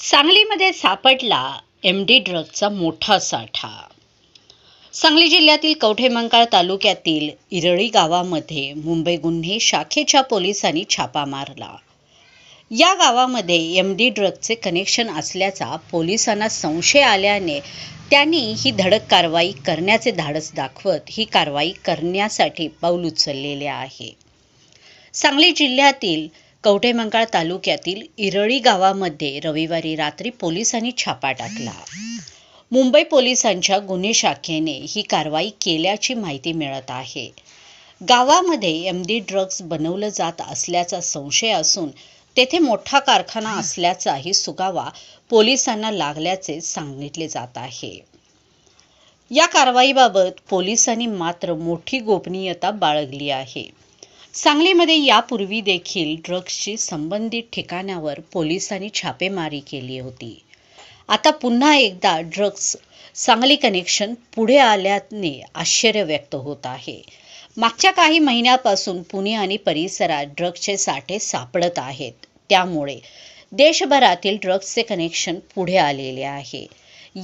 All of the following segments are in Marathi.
सांगलीमध्ये सापडला एम डी ड्रगचा मोठा साठा. सांगली जिल्ह्यातील कवठेमंकाळ तालुक्यातील इरळी गावामध्ये मुंबई गुन्हे शाखेच्या पोलिसांनी छापा मारला. या गावामध्ये एम डी ड्रगचे कनेक्शन असल्याचा पोलिसांना संशय आल्याने त्यांनी ही धडक कारवाई करण्याचे धाडस दाखवत ही कारवाई करण्यासाठी पाऊल उचललेले आहे. सांगली जिल्ह्यातील कवठेमंकाळ तालुक्यातील इरळी गावामध्ये रविवारी रात्री पोलिसांनी छापा टाकला. मुंबई पोलिसांच्या गुन्हे शाखेने ही कारवाई केल्याची माहिती मिळत आहे. गावामध्ये एम डी ड्रग्ज बनवलं जात असल्याचा संशय असून तेथे मोठा कारखाना असल्याचाही सुगावा पोलिसांना लागल्याचे सांगितले जात आहे. या कारवाईबाबत पोलिसांनी मात्र मोठी गोपनीयता बाळगली आहे. सांगलीमध्ये यापूर्वी देखील ड्रग्सशी संबंधित ठिकाणावर पोलिसांनी छापेमारी केली होती. आता पुन्हा एकदा ड्रग्स सांगली कनेक्शन पुढे आल्याने आश्चर्य व्यक्त होत आहे. मागच्या काही महिन्यापासून पुणे आणि परिसरात ड्रग्सचे साठे सापडत आहेत. त्यामुळे देशभरातील ड्रग्सचे कनेक्शन पुढे आलेले आहे.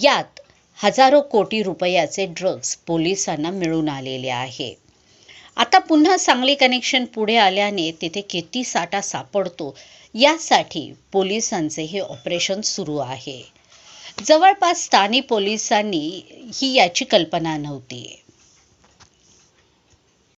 यात हजारो कोटी रुपयाचे ड्रग्स पोलिसांना मिळून आलेले आहे. आता पुन्हा सांगली कनेक्शन पुढे आल्याने तिथे किती साठा सापडतो यासाठी पोलिसांचे हे ऑपरेशन सुरू आहे. जवळपास स्थानिक पोलिसांनी ही याची कल्पना नव्हती.